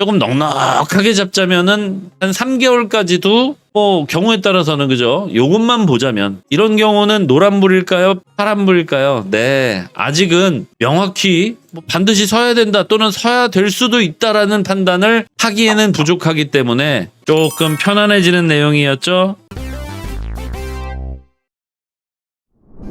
조금 넉넉하게 잡자면은 한 3개월까지도 뭐 경우에 따라서는 그죠? 요것만 보자면 이런 경우는 노란불일까요? 파란불일까요? 네. 아직은 명확히 뭐 반드시 서야 된다 또는 서야 될 수도 있다라는 판단을 하기에는 부족하기 때문에 조금 편안해지는 내용이었죠.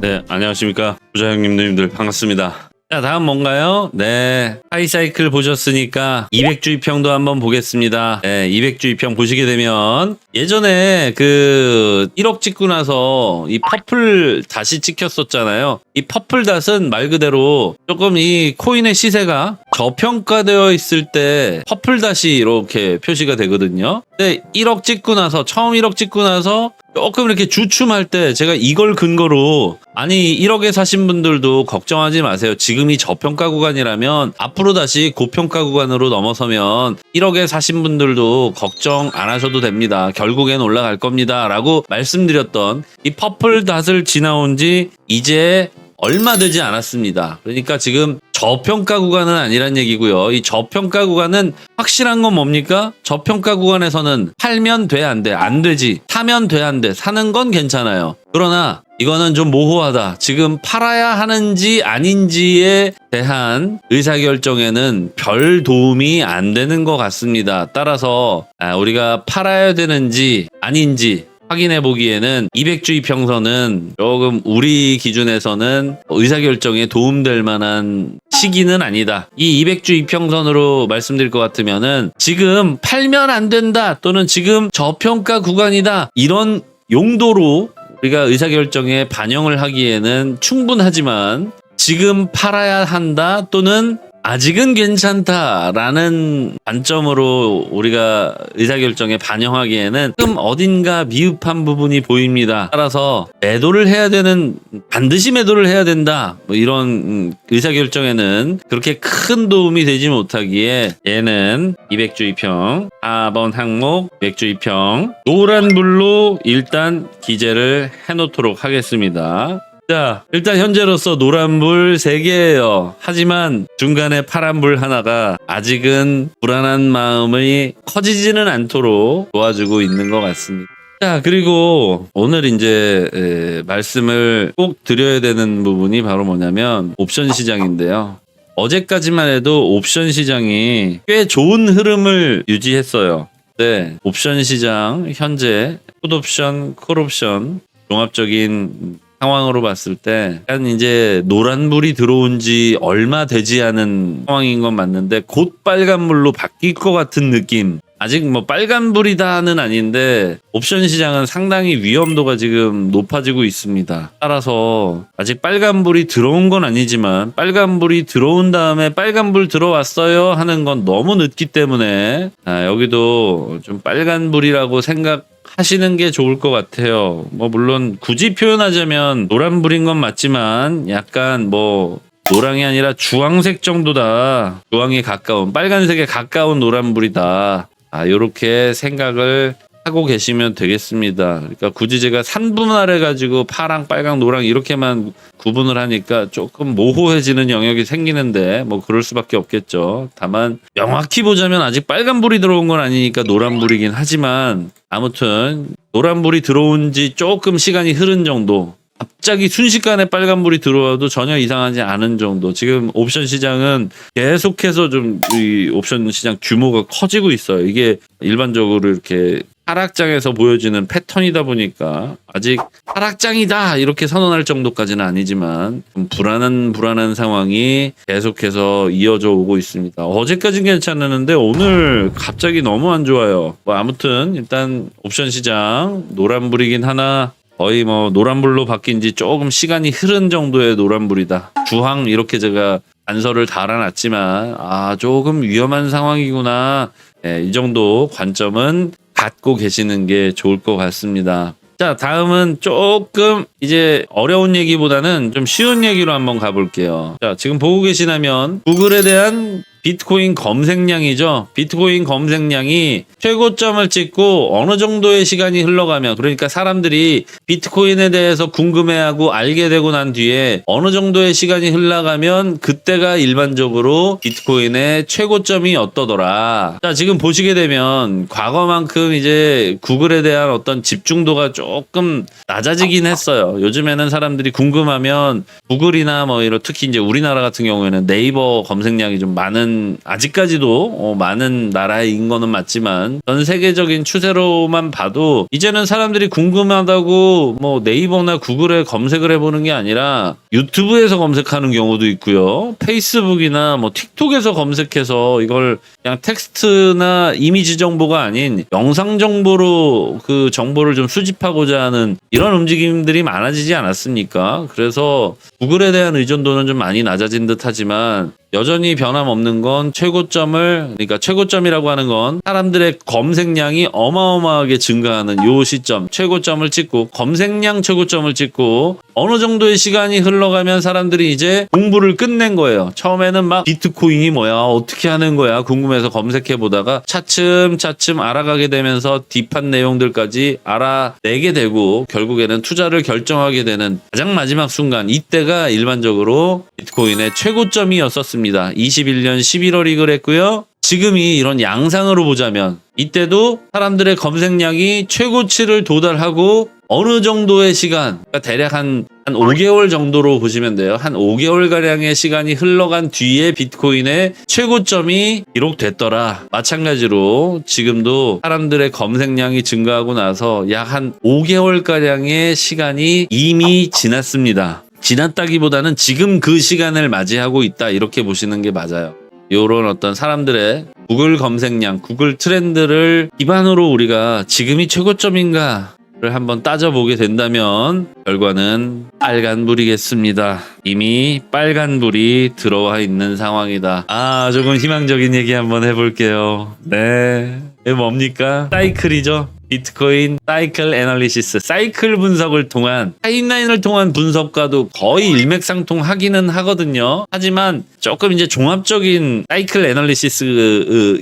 네, 안녕하십니까. 부자 형님, 누님들 반갑습니다. 자, 다음 뭔가요? 네. 하이사이클 보셨으니까 200주의평도 한번 보겠습니다. 네, 200주의평 보시게 되면 예전에 그 1억 찍고 나서 이 퍼플 닷이 찍혔었잖아요. 이 퍼플 닷은 말 그대로 조금 이 코인의 시세가 저평가되어 있을 때 퍼플 닷이 이렇게 표시가 되거든요. 근데 1억 찍고 나서 처음 1억 찍고 나서 조금 이렇게 주춤할 때 제가 이걸 근거로 아니 1억에 사신 분들도 걱정하지 마세요. 지금이 저평가 구간이라면 앞으로 다시 고평가 구간으로 넘어서면 1억에 사신 분들도 걱정 안 하셔도 됩니다. 결국엔 올라갈 겁니다. 라고 말씀드렸던 이 퍼플 닷을 지나온 지 이제 얼마 되지 않았습니다. 그러니까 지금 저평가 구간은 아니란 얘기고요. 이 저평가 구간은 확실한 건 뭡니까? 저평가 구간에서는 팔면 돼, 안 돼? 안 되지. 사면 돼, 안 돼? 사는 건 괜찮아요. 그러나 이거는 좀 모호하다. 지금 팔아야 하는지 아닌지에 대한 의사결정에는 별 도움이 안 되는 것 같습니다. 따라서 아, 우리가 팔아야 되는지 아닌지 확인해 보기에는 200주의 평선은 조금 우리 기준에서는 의사결정에 도움될 만한 시기는 아니다. 이 200주의 평선으로 말씀드릴 것 같으면은 지금 팔면 안 된다 또는 지금 저평가 구간이다 이런 용도로 우리가 의사결정에 반영을 하기에는 충분하지만 지금 팔아야 한다 또는 아직은 괜찮다라는 관점으로 우리가 의사결정에 반영하기에는 조금 어딘가 미흡한 부분이 보입니다. 따라서 매도를 해야 되는 반드시 매도를 해야 된다. 뭐 이런 음, 의사결정에는 그렇게 큰 도움이 되지 못하기에 얘는 200주의평 4번 항목 200주의평 노란 불로 일단 기재를 해놓도록 하겠습니다. 자, 일단 현재로서 노란불 3개예요. 하지만 중간에 파란불 하나가 아직은 불안한 마음이 커지지는 않도록 도와주고 있는 것 같습니다. 자, 그리고 오늘 이제 에, 말씀을 꼭 드려야 되는 부분이 바로 뭐냐면 옵션 시장인데요. 어제까지만 해도 옵션 시장이 꽤 좋은 흐름을 유지했어요. 네, 옵션 시장 현재 풋옵션, 콜옵션 종합적인 상황으로 봤을 때 약간 이제 노란불이 들어온 지 얼마 되지 않은 상황인 건 맞는데 곧 빨간불로 바뀔 것 같은 느낌 아직 뭐 빨간불이다는 아닌데 옵션 시장은 상당히 위험도가 지금 높아지고 있습니다. 따라서 아직 빨간불이 들어온 건 아니지만 빨간불이 들어온 다음에 빨간불 들어왔어요 하는 건 너무 늦기 때문에 아, 여기도 좀 빨간불이라고 생각 하시는 게 좋을 것 같아요. 뭐 물론 굳이 표현하자면 노란불인 건 맞지만 약간 뭐 노랑이 아니라 주황색 정도다. 주황에 가까운 빨간색에 가까운 노란불이다. 아 요렇게 생각을 하고 계시면 되겠습니다. 그러니까 굳이 제가 산분할해 가지고 파랑, 빨강, 노랑 이렇게만 구분을 하니까 조금 모호해지는 영역이 생기는데 뭐 그럴 수밖에 없겠죠. 다만 명확히 보자면 아직 빨간불이 들어온 건 아니니까 노란불이긴 하지만 아무튼 노란불이 들어온 지 조금 시간이 흐른 정도 갑자기 순식간에 빨간불이 들어와도 전혀 이상하지 않은 정도. 지금 옵션 시장은 계속해서 좀 이 옵션 시장 규모가 커지고 있어요. 이게 일반적으로 이렇게 하락장에서 보여지는 패턴이다 보니까 아직 하락장이다 이렇게 선언할 정도까지는 아니지만 좀 불안한 불안한 상황이 계속해서 이어져 오고 있습니다. 어제까지는 괜찮았는데 오늘 갑자기 너무 안 좋아요. 뭐 아무튼 일단 옵션 시장 노란불이긴 하나 거의 뭐 노란불로 바뀐 지 조금 시간이 흐른 정도의 노란불이다. 주황 이렇게 제가 단서를 달아놨지만 아 조금 위험한 상황이구나. 예, 이 정도 관점은 갖고 계시는 게 좋을 것 같습니다. 자, 다음은 조금 이제 어려운 얘기보다는 좀 쉬운 얘기로 한번 가볼게요. 자, 지금 보고 계시다면 구글에 대한 비트코인 검색량이죠. 비트코인 검색량이 최고점을 찍고 어느 정도의 시간이 흘러가면 그러니까 사람들이 비트코인에 대해서 궁금해하고 알게 되고 난 뒤에 어느 정도의 시간이 흘러가면 그때가 일반적으로 비트코인의 최고점이 어떠더라. 자, 지금 보시게 되면 과거만큼 이제 구글에 대한 어떤 집중도가 조금 낮아지긴 했어요. 요즘에는 사람들이 궁금하면 구글이나 뭐 이런 특히 이제 우리나라 같은 경우에는 네이버 검색량이 좀 많은 아직까지도 어, 많은 나라인 거는 맞지만 전 세계적인 추세로만 봐도 이제는 사람들이 궁금하다고 뭐 네이버나 구글에 검색을 해보는 게 아니라 유튜브에서 검색하는 경우도 있고요. 페이스북이나 뭐 틱톡에서 검색해서 이걸 그냥 텍스트나 이미지 정보가 아닌 영상 정보로 그 정보를 좀 수집하고자 하는 이런 움직임들이 많아지지 않았습니까? 그래서 구글에 대한 의존도는 좀 많이 낮아진 듯 하지만 여전히 변함없는 건 최고점을 그러니까 최고점이라고 하는 건 사람들의 검색량이 어마어마하게 증가하는 요 시점 최고점을 찍고 검색량 최고점을 찍고 어느 정도의 시간이 흘러가면 사람들이 이제 공부를 끝낸 거예요. 처음에는 막 비트코인이 뭐야 어떻게 하는 거야 궁금해서 검색해 보다가 차츰 차츰 알아가게 되면서 딥한 내용들까지 알아내게 되고 결국에는 투자를 결정하게 되는 가장 마지막 순간 이때가 일반적으로 비트코인의 최고점이었었습니다. 21년 11월이 그랬고요. 지금이 이런 양상으로 보자면 이때도 사람들의 검색량이 최고치를 도달하고 어느 정도의 시간, 그러니까 대략 한, 한 5개월 정도로 보시면 돼요. 한 5개월가량의 시간이 흘러간 뒤에 비트코인의 최고점이 기록됐더라. 마찬가지로 지금도 사람들의 검색량이 증가하고 나서 약 한 5개월가량의 시간이 이미 지났습니다. 지났다기보다는 지금 그 시간을 맞이하고 있다. 이렇게 보시는 게 맞아요. 요런 어떤 사람들의 구글 검색량, 구글 트렌드를 기반으로 우리가 지금이 최고점인가 를 한번 따져보게 된다면 결과는 빨간불이겠습니다. 이미 빨간불이 들어와 있는 상황이다. 아 조금 희망적인 얘기 한번 해볼게요. 네. 이게 뭡니까? 사이클이죠. 비트코인 사이클 애널리시스 사이클 분석을 통한 타임라인을 통한 분석과도 거의 일맥상통하기는 하거든요. 하지만 조금 이제 종합적인 사이클 애널리시스이니까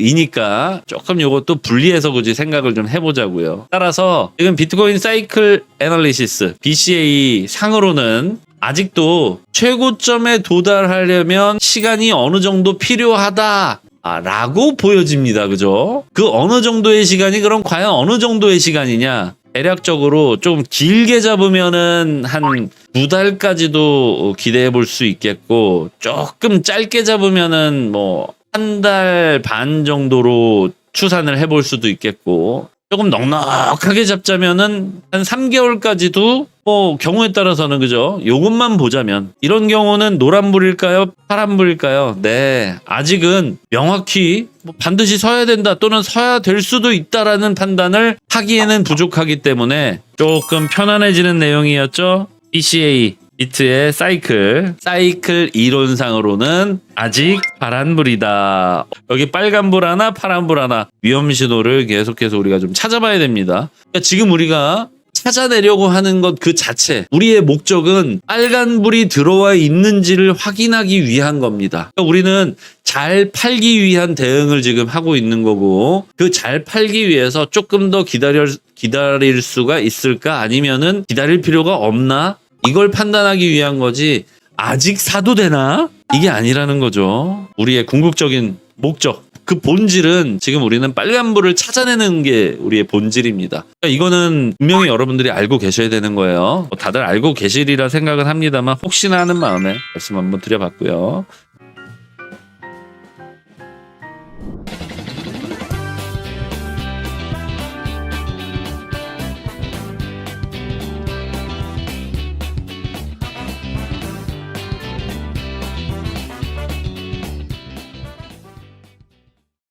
조금 요것도 분리해서 굳이 생각을 좀 해보자고요. 따라서 지금 비트코인 사이클 애널리시스 BCA 상으로는 아직도 최고점에 도달하려면 시간이 어느 정도 필요하다. 아, 라고 보여집니다. 그죠? 그 어느 정도의 시간이 그럼 과연 어느 정도의 시간이냐? 대략적으로 좀 길게 잡으면은 한 두 달까지도 기대해 볼 수 있겠고, 조금 짧게 잡으면은 뭐 한 달 반 정도로 추산을 해 볼 수도 있겠고, 조금 넉넉하게 잡자면은 한 3개월까지도 뭐 경우에 따라서는 그죠? 요것만 보자면 이런 경우는 노란불일까요? 파란불일까요? 네. 아직은 명확히 뭐 반드시 서야 된다 또는 서야 될 수도 있다라는 판단을 하기에는 부족하기 때문에 조금 편안해지는 내용이었죠. BCA 비트의 사이클 사이클 이론상으로는 아직 파란불이다. 여기 빨간불 하나 파란불 하나 위험 신호를 계속해서 우리가 좀 찾아봐야 됩니다. 그러니까 지금 우리가 찾아내려고 하는 것 그 자체 우리의 목적은 빨간불이 들어와 있는지를 확인하기 위한 겁니다. 그러니까 우리는 잘 팔기 위한 대응을 지금 하고 있는 거고 그 잘 팔기 위해서 조금 더 기다려 기다릴 수가 있을까 아니면은 기다릴 필요가 없나 이걸 판단하기 위한 거지 아직 사도 되나 이게 아니라는 거죠. 우리의 궁극적인 목적 그 본질은 지금 우리는 빨간불을 찾아내는 게 우리의 본질입니다. 그러니까 이거는 분명히 여러분들이 알고 계셔야 되는 거예요. 뭐 다들 알고 계시리라 생각은 합니다만 혹시나 하는 마음에 말씀 한번 드려봤고요.